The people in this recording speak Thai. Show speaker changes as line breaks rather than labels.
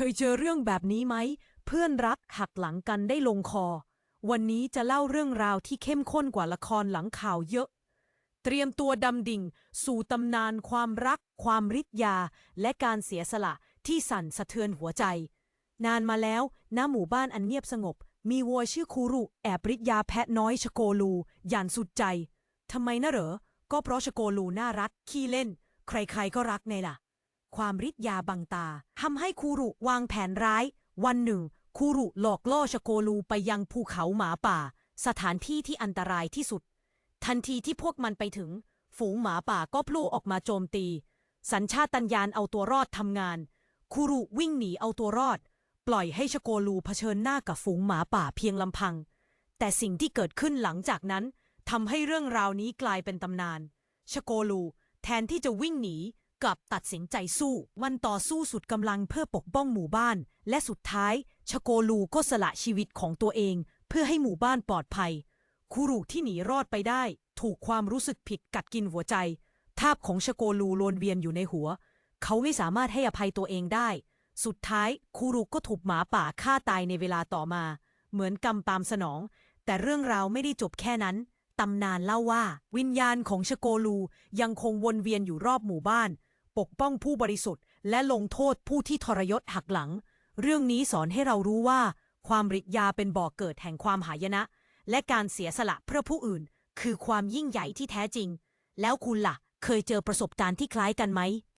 เคยเจอเรื่องแบบนี้ไหม เพื่อนรักหักหลังกันได้ลงคอ วันนี้จะเล่าเรื่องราวที่เข้มข้นกว่าละครหลังข่าวเยอะ เตรียมตัวดำดิ่ง สู่ตำนานความรัก ความริษยา และการเสียสละที่สั่นสะเทือนหัวใจ นานมาแล้วณหมู่บ้านอันเงียบสงบ มีวัวชื่อคูรุ แอบริษยาแพะน้อยชโกลูอย่างสุดใจทำไมนะเหรอ ก็เพราะชโกลูน่ารักขี้เล่น ใครๆก็รักไงล่ะ ความริษยาบังตาทำให้คูรุวางแผนร้าย วันหนึ่ง คูรุหลอกล่อชโกลูไปยังภูเขาหมาป่า สถานที่ที่อันตรายที่สุด ทันทีที่พวกมันไปถึง ฝูงหมาป่าก็พลูออกมาโจมตี สัญชาตัญญาณเอาตัวรอดทำงาน คูรุวิ่งหนีเอาตัวรอด ปล่อยให้ชโกลูเผชิญหน้ากับฝูงหมาป่าเพียงลำพัง แต่สิ่งที่เกิดขึ้นหลังจากนั้นทำให้เรื่องราวนี้กลายเป็นตำนาน ชโกลู แทนที่จะวิ่งหนี กลับตัดสินใจสู้ วันต่อสู้สุดกำลังเพื่อปกป้องหมู่บ้าน และสุดท้าย ชโกลูก็สละชีวิตของตัวเอง เพื่อให้หมู่บ้านปลอดภัย คูรุที่หนีรอดไปได้ ถูกความรู้สึกผิดกัดกินหัวใจภาพของชโกลูลวนเวียนอยู่ในหัว เขาไม่สามารถให้อภัยตัวเองได้ สุดท้ายคูรุก็ถูกหมาป่าฆ่าตายในเวลาต่อมา เหมือนกรรมตามสนอง แต่เรื่องราวไม่ได้จบแค่นั้นตำนานเล่าว่า วิญญาณของชโกลูยังคงวนเวียนอยู่รอบหมู่บ้าน ปกป้องผู้บริสุทธิ์ และลงโทษผู้ที่ทรยศหักหลัง เรื่องนี้สอนให้เรารู้ว่า ความริษยาเป็นบ่อกเกิดแห่งความหายนะ และการเสียสละเพื่อผู้อื่น คือความยิ่งใหญ่ที่แท้จริง แล้วคุณล่ะ เคยเจอประสบการณ์ที่คล้ายกันไหม